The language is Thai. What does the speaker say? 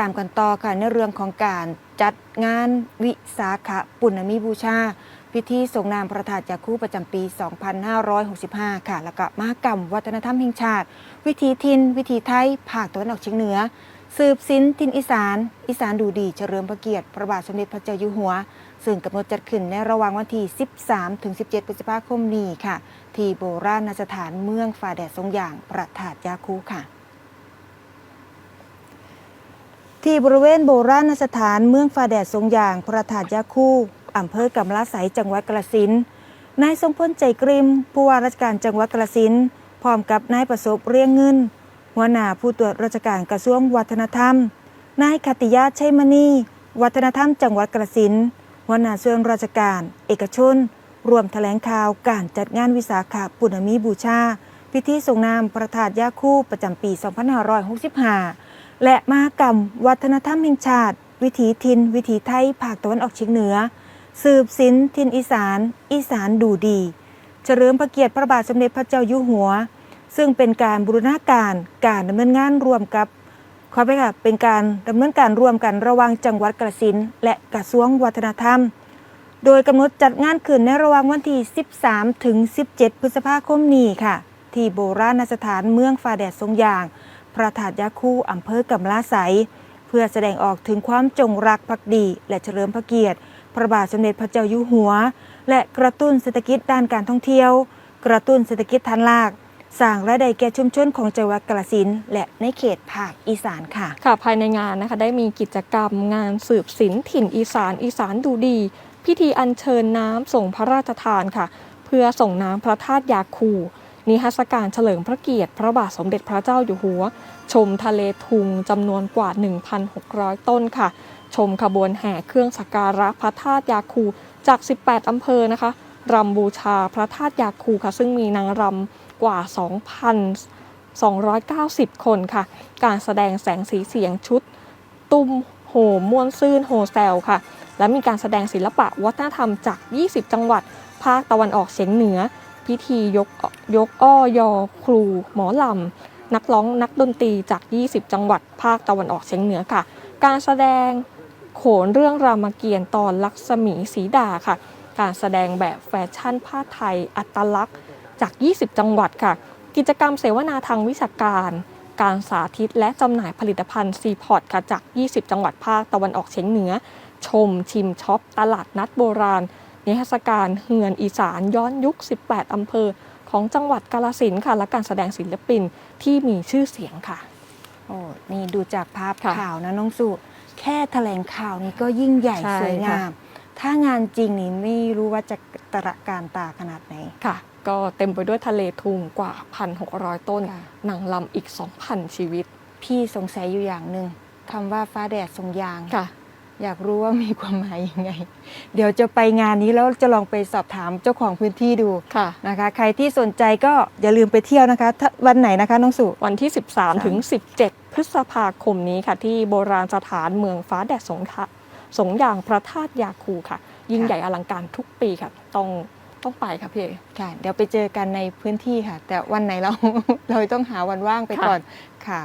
ตามกันต่อค่ะในเรื่องของการจัดงานวิสาขปุณณมีบูชา พิธีส่งนามพระธาตุยาคูประจำปี 2565 ค่ะ แล้วก็มหกรรมวัฒนธรรมแห่งชาติ วิถีทิน วิถีไทย ภาคตะวันออกเฉียงเหนือ สืบสินทินอีสาน อีสานดูดี เฉลิมพระเกียรติ พระบาทสมเด็จพระเจ้าอยู่หัว ซึ่งกำหนดจัดขึ้นในระหว่างวันที่ 13ถึง17 พฤษภาคมนี้ค่ะ ที่โบราณสถานเมืองฝ่าแดดทรงอย่างพระธาตุยาคูค่ะ ที่บริเวณโบราณสถานเมืองฟาแดดทรงอย่างพระธาตุยาคู่อำเภอกำลาไสจังหวัดกาฬสินนายทรงพลใจกริม ผู้ว่าราชการจังหวัดกาฬสินพร้อมกับนายประสบเรียงเงิน หัวหน้าผู้ตรวจราชการกระทรวงวัฒนธรรม นายคติยาชัยมณี วัฒนธรรมจังหวัดกาฬสินหัวหน้าส่วนราชการ เอกชน รวมแถลงข่าวการจัดงานวิสาขปุณณมีบูชา พิธีส่งนามพระธาตุยาคู่ประจำปี 2565 และมหกรรม วัฒนธรรมแห่งชาติ วิถีทิน วิถีไทยภาคตะวันออกเฉียงเหนือ สืบสินทินอีสาน อีสานดูดี เฉลิมพระเกียรติพระบาทสมเด็จพระเจ้าอยู่หัว ซึ่งเป็นการบูรณาการการดำเนินงานร่วมกับขอไปค่ะเป็นการดำเนินการร่วมกันระหว่างจังหวัดกระสินและกระทรวงวัฒนธรรม โดยกำหนดจัดงานขึ้นในระหว่างวันที่ 13 ถึง 17 พฤษภาคมนี้ค่ะ ที่โบราณสถานเมืองฟ้าแดดทรงยาง พระธาตุยาคูอำเภอกำลาไสยเพื่อแสดงออกถึงความจงรักภักดี และเฉลิมพระเกียรติ พระบาทสมเด็จพระเจ้าอยู่หัว และกระตุ้นเศรษฐกิจด้านการท่องเที่ยว กระตุ้นเศรษฐกิจฐานรากสร้างรายได้แก่ชุมชนของจังหวัดกาฬสินธุ์และในเขตภาคอีสานค่ะ ค่ะภายในงานนะคะได้มีกิจกรรมงานสืบศิลป์ถิ่นอีสานอีสานดูดี พิธีอัญเชิญน้ำส่งพระราชทานค่ะ เพื่อส่งน้ำพระธาตุยาคู นิทรรศการเฉลิมพระเกียรติ พระบาทสมเด็จพระเจ้าอยู่หัว ชมทะเลทุงจำนวนกว่า 1,600 ต้นค่ะ ชมขบวนแห่เครื่องสักการะพระธาตุยาคูจาก 18 อำเภอนะคะรำบูชาพระธาตุยาคูค่ะ ซึ่งมีนางรำกว่า 2,290 คนค่ะ การแสดงแสงสีเสียงชุด ตุ้มโหมม่วนซื่นโฮแซลค่ะ และมีการแสดงศิลปะวัฒนธรรมจาก 20 จังหวัด ภาคตะวันออกเฉียงเหนือ พิธียกยกอ้อยอครู หมอลำ นักร้องนักดนตรีจาก 20 จังหวัดภาคตะวันออกเฉียงเหนือค่ะ การแสดงโขนเรื่องรามเกียรติ์ตอนลักษมีสีดาค่ะ การแสดงแบบแฟชั่นผ้าไทย อัตลักษณ์จาก 20 จังหวัดค่ะ กิจกรรมเสวนาทางวิชาการ การสาธิตและจำหน่ายผลิตภัณฑ์ซีพอร์ตค่ะจาก 20 จังหวัดภาคตะวันออกเฉียงเหนือ ชมชิมช็อป ตลาดนัดโบราณ นิทรรศการเฮือนอีสานย้อนยุค 18 อำเภอของจังหวัดกาลสินธุ์ค่ะ และการแสดงศิลปินที่มีชื่อเสียงค่ะ โอ้ นี่ดูจากภาพค่ะข่าวนะน้องสุ แค่แถลงข่าวนี้ก็ยิ่งใหญ่ใช่สวยงาค่ะมถ้างานจริงนี่ไม่รู้ว่าจะตระการตาขนาดไหนค่ะ ก็เต็มไปด้วยทะเลทุงกว่า 1,600 ต้นค่ะหนังลำอีก 2,000 ชีวิต พี่สงสัยอยู่อย่างหนึ่งคำว่าฟ้าแดดทรงยางค่ะ อยากรู้ว่ามีความหมายยังไง เดี๋ยวจะไปงานนี้แล้วจะลองไปสอบถามเจ้าของพื้นที่ดูค่ะนะคะ ใครที่สนใจก็อย่าลืมไปเที่ยวนะคะถ้าวันไหนนะคะน้องสุวันที่ 13 ถึง 17 พฤษภาคมนี้ค่ะ ที่โบราณสถานเมืองฟ้าแดดสงขะสงอย่างพระธาตุยาคูค่ะ ยิ่งค่ะใหญ่อลังการทุกปีค่ะ ต้องต้องไปค่ะพี่เอค่ะ เดี๋ยวไปเจอกันในพื้นที่ค่ะ แต่วันไหนเราเราต้องหาวันว่างไปค่ะก่อนค่ะ